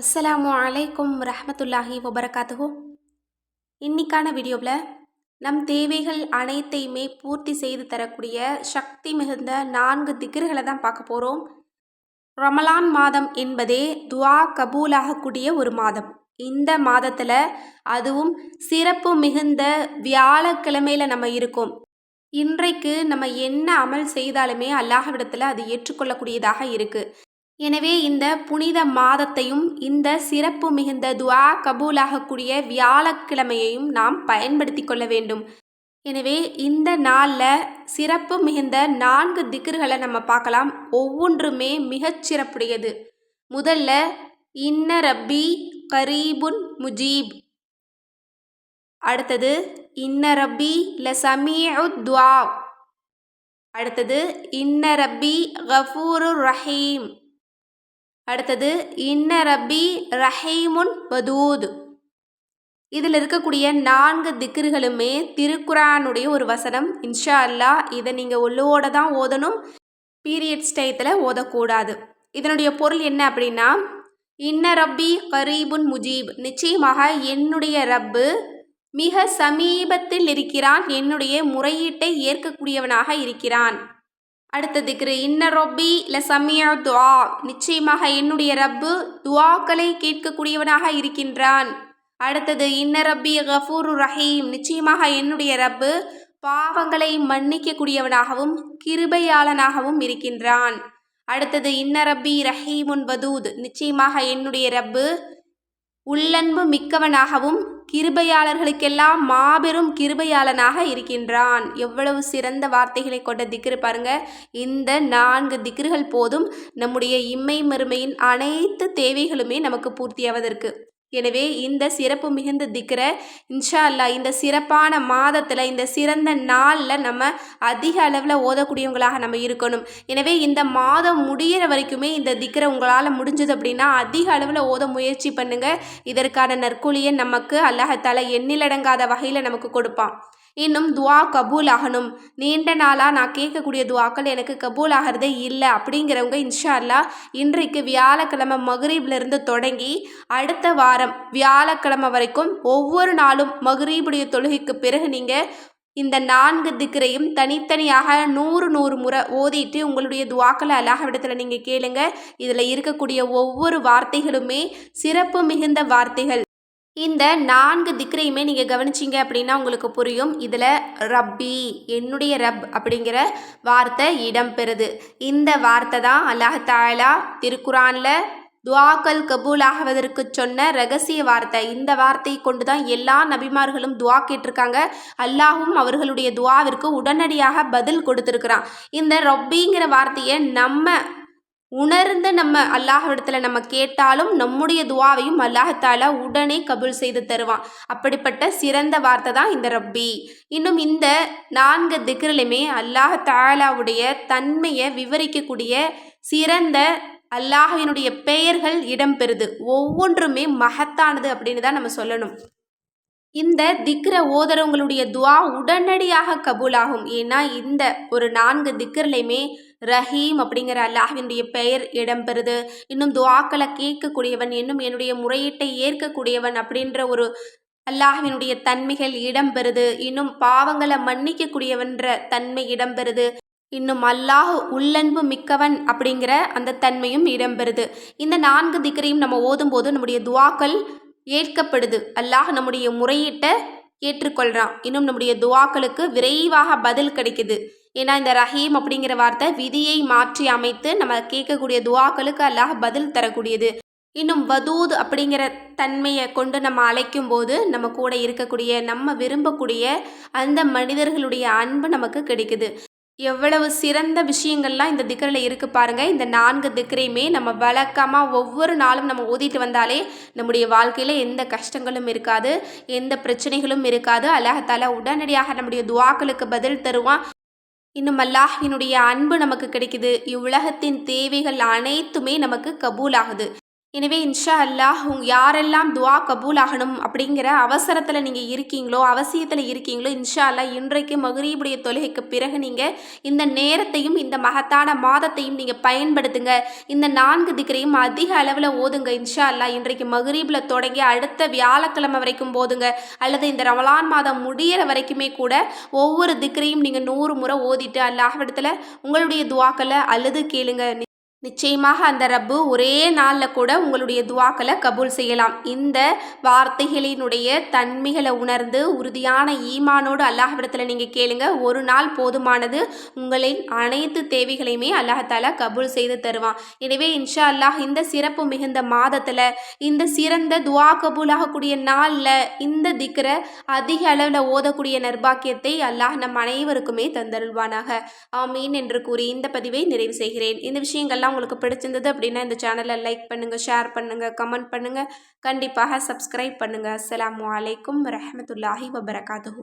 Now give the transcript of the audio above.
அஸ்ஸலாமு அலைக்கும் ரஹமத்துல்லாஹி வபரகாத்துஹோ. இன்னைக்கான வீடியோவில் நம் தேவைகள் அனைத்தையுமே பூர்த்தி செய்து தரக்கூடிய சக்தி மிகுந்த நான்கு திகர்களை தான் பார்க்க போகிறோம். ரமலான் மாதம் என்பதே துவா கபூலாகக்கூடிய ஒரு மாதம். இந்த மாதத்தில் அதுவும் சிறப்பு மிகுந்த வியாழக்கிழமையில் நம்ம இருக்கோம். இன்றைக்கு நம்ம என்ன அமல் செய்தாலுமே அல்லாஹ்விடத்தில் அது ஏற்றுக்கொள்ளக்கூடியதாக இருக்குது எனவே இந்த புனித மாதத்தையும் இந்த சிறப்பு மிகுந்த துவா கபூலாகக்கூடிய வியாழக்கிழமையையும் நாம் பயன்படுத்தி கொள்ள வேண்டும். எனவே இந்த நாளில் சிறப்பு மிகுந்த நான்கு திக்ருகளை நம்ம பார்க்கலாம். ஒவ்வொன்றுமே மிகச் சிறப்புடையது. முதல்ல இன்ன ரப்பி கரீபுன் முஜீப். அடுத்தது இன்ன ரப்பி ல துவா. அடுத்தது இன்ன ரப்பி கஃபூரு ரஹீம். அடுத்தது இன்ன ரப்பி ரஹீமுன் வதூத். இதில் இருக்கக்கூடிய நான்கு திக்ருகளுமே திருக்குரானுடைய ஒரு வசனம். இன்ஷா அல்லா இதை நீங்கள் உள்ளோட தான் ஓதணும். பீரியட்ஸ் டயத்தில் ஓதக்கூடாது. இதனுடைய பொருள் என்ன அப்படின்னா இன்ன ரப்பி கரீபுன் முஜீப். நிச்சயமாக என்னுடைய ரப்பு மிக சமீபத்தில் இருக்கிறான். என்னுடைய முறையீட்டை ஏற்கக்கூடியவனாக இருக்கிறான். அடுத்த திக்ரு இன்ன ரொப்பி ல சமியா துவா நிச்சயமாக என்னுடைய ரப்பு துவாக்களை கேட்கக்கூடியவனாக இருக்கின்றான். அடுத்தது இன்ன ரப்பி கஃபூரு ரஹீம். நிச்சயமாக என்னுடைய ரப்பு பாவங்களை மன்னிக்கக்கூடியவனாகவும் கிருபையாளனாகவும் இருக்கின்றான். அடுத்தது இன்ன ரப்பி ரஹீமுன் வதூத். நிச்சயமாக என்னுடைய ரப்பு உள்ளன்பு மிக்கவனாகவும் கிருபையாளர்களுக்கெல்லாம் மாபெரும் கிருபையாளனாக இருக்கின்றான். எவ்வளவு சிறந்த வார்த்தைகளை கொண்ட திக்ரு பாருங்க. இந்த நான்கு திக்ருகள் போதும் நம்முடைய இம்மை மறுமையின் அனைத்து தேவைகளுமே நமக்கு பூர்த்தியாவதற்கு. எனவே இந்த சிறப்பு மிகுந்த திக்கரை இன்ஷா அல்லா இந்த சிறப்பான மாதத்தில் இந்த சிறந்த நாளில் நம்ம அதிக அளவில் ஓதக்கூடியவங்களாக நம்ம இருக்கணும். எனவே இந்த மாதம் முடிகிற வரைக்குமே இந்த திக்கரை உங்களால் முடிஞ்சது அப்படின்னா அதிக அளவில் ஓத முயற்சி பண்ணுங்கள் இதற்கான நற்கூலியை நமக்கு அல்லாஹத்தால எண்ணிலடங்காத வகையில் நமக்கு கொடுப்பான். இன்னும் துவா கபூல் ஆகணும் நீண்ட நாளாக நான் கேட்கக்கூடிய துவாக்கள் எனக்கு கபூல் ஆகிறதே இல்லை அப்படிங்கிறவங்க இன்ஷா அல்லா இன்றைக்கு வியாழக்கிழமை மகரீப்லேருந்து தொடங்கி அடுத்த வாரம் வியாழக்கிழமை வரைக்கும் ஒவ்வொரு நாளும் மகரீபுடைய தொழுகைக்கு பிறகு நீங்கள் இந்த நான்கு திக்கரையும் தனித்தனியாக நூறு நூறு முறை ஓதிட்டு உங்களுடைய துவாக்களை அல்லாஹ்விடத்தில் நீங்கள் கேளுங்க. இதில் இருக்கக்கூடிய ஒவ்வொரு வார்த்தைகளுமே சிறப்பு மிகுந்த வார்த்தைகள். இந்த நான்கு திக்ரையுமே நீங்கள் கவனிச்சிங்க அப்படின்னா உங்களுக்கு புரியும். இதில் ரப்பி என்னுடைய ரப் அப்படிங்கிற வார்த்தை இடம்பெறுது. இந்த வார்த்தை தான் அல்லாஹ் தாலா திருக்குறானில் துவாக்கள் கபூல் ஆகுவதற்கு சொன்ன ரகசிய வார்த்தை. இந்த வார்த்தையை கொண்டு தான் எல்லா நபிமார்களும் துவா கேட்டிருக்காங்க. அல்லாஹும் அவர்களுடைய துவாவிற்கு உடனடியாக பதில் கொடுத்துருக்குறான். இந்த ரொப்பிங்கிற வார்த்தையை நம்ம உணர்ந்து நம்ம அல்லாஹிடத்தில் நம்ம கேட்டாலும் நம்முடைய துவாவையும் அல்லாஹால உடனே கபுல் செய்து தருவான். அப்படிப்பட்ட சிறந்த வார்த்தை தான் இந்த ரப்பி. இன்னும் இந்த நான்கு திக்ரிலுமே அல்லாஹ் தாலாவுடைய தன்மையை விவரிக்கக்கூடிய சிறந்த அல்லாஹினுடைய பெயர்கள் இடம்பெறுது. ஒவ்வொன்றுமே மகத்தானது அப்படின்னு தான் நம்ம சொல்லணும். இந்த திக்ர ஓதரவங்களுடைய துவா உடனடியாக கபூலாகும். ஏன்னா இந்த ஒரு நான்கு திக்ரலையுமே ரஹீம் அப்படிங்கிற அல்லாஹினுடைய பெயர் இடம்பெறுது. இன்னும் துவாக்களை கேட்கக்கூடியவன் இன்னும் என்னுடைய முறையீட்டை ஏற்கக்கூடியவன் அப்படின்ற ஒரு அல்லாஹினுடைய தன்மைகள் இடம்பெறுது. இன்னும் பாவங்களை மன்னிக்கக்கூடியவன்ற தன்மை இடம்பெறுது. இன்னும் அல்லாஹ் உள்ளன்பு மிக்கவன் அப்படிங்கிற அந்த தன்மையும் இடம்பெறுது. இந்த நான்கு திக்கரையும் நம்ம ஓதும்போது நம்முடைய துவாக்கள் ஏற்கப்படுது. அல்லாஹ் நம்முடைய முறையீட்டை ஏற்றுக்கொள்கிறான் இன்னும் நம்முடைய துவாக்களுக்கு விரைவாக பதில் கிடைக்குது. ஏன்னா இந்த ரஹீம் அப்படிங்கிற வார்த்தை விதியை மாற்றி அமைத்து நம்ம கேட்கக்கூடிய துவாக்களுக்கு அல்லாஹ் பதில் தரக்கூடியது. இன்னும் வதூத் அப்படிங்கிற தன்மையை கொண்டு நம்ம அழைக்கும் போது நம்ம கூட இருக்கக்கூடிய நம்ம விரும்பக்கூடிய அந்த மனிதர்களுடைய அன்பு நமக்கு கிடைக்குது. எவ்வளவு சிறந்த விஷயங்கள்லாம் இந்த திக்கரில் இருக்குது பாருங்கள் இந்த நான்கு திக்கரையுமே நம்ம வழக்கமாக ஒவ்வொரு நாளும் நம்ம ஓதிட்டு வந்தாலே நம்முடைய வாழ்க்கையில் எந்த கஷ்டங்களும் இருக்காது எந்த பிரச்சனைகளும் இருக்காது. அல்லாஹால உடனடியாக நம்முடைய துவாக்களுக்கு பதில் தருவான். இன்னும் அல்லாஹினுடைய அன்பு நமக்கு கிடைக்குது. இவ்வுலகத்தின் தேவைகள் அனைத்துமே நமக்கு கபூல் ஆகுது எனவே இன்ஷா அல்லாஹ் உங் யாரெல்லாம் துவா கபூல் ஆகணும் அப்படிங்கிற அவசரத்தில் நீங்கள் இருக்கீங்களோ அவசியத்தில் இருக்கீங்களோ இன்ஷா அல்லா இன்றைக்கு மகரீபுடைய தொழுகைக்கு பிறகு நீங்கள் இந்த நேரத்தையும் இந்த மகத்தான மாதத்தையும் நீங்கள் பயன்படுத்துங்க. இந்த நான்கு திக்கரையும் அதிக அளவில் ஓதுங்க. இன்ஷா அல்லாஹ் இன்றைக்கு மகரீபில் தொடங்கி அடுத்த வியாழக்கிழமை வரைக்கும் போதுங்க. அல்லது இந்த ரமலான் மாதம் முடியிற வரைக்குமே கூட ஒவ்வொரு திக்கரையும் நீங்கள் நூறு முறை ஓதிட்டு அல்லாஹ்விடத்தில் உங்களுடைய துவாக்களை அல்லது கேளுங்க. நிச்சயமாக அந்த ரப்பு ஒரே நாளில் கூட உங்களுடைய துவாக்களை கபூல் செய்யலாம். இந்த வார்த்தைகளினுடைய தன்மைகளை உணர்ந்து உறுதியான ஈமானோடு அல்லாஹ்விடத்தில் நீங்கள் கேளுங்க. ஒரு நாள் போதுமானது உங்களின் அனைத்து தேவைகளையுமே அல்லாஹால கபூல் செய்து தருவான். எனவே இன்ஷா அல்லாஹ் இந்த சிறப்பு மிகுந்த மாதத்தில் இந்த சிறந்த துவா கபூலாகக்கூடிய நாளில் இந்த திக்கரை அதிக அளவில் ஓதக்கூடிய நர்பாக்கியத்தை அல்லாஹ் நம் அனைவருக்குமே தந்தருள்வானாக. ஆமீன் என்று கூறி இந்த பதிவை நிறைவு செய்கிறேன். இந்த விஷயங்கள்லாம் உங்களுக்கு பிடிச்சிருந்தது அப்படின்னா இந்த சேனலை லைக் பண்ணுங்கள் ஷேர் பண்ணுங்கள் கமெண்ட் பண்ணுங்கள் கண்டிப்பாக சப்ஸ்கிரைப் பண்ணுங்கள் அஸ்லாம் வலைக்கம் வரமத்துல்லாஹி வபரகாத்து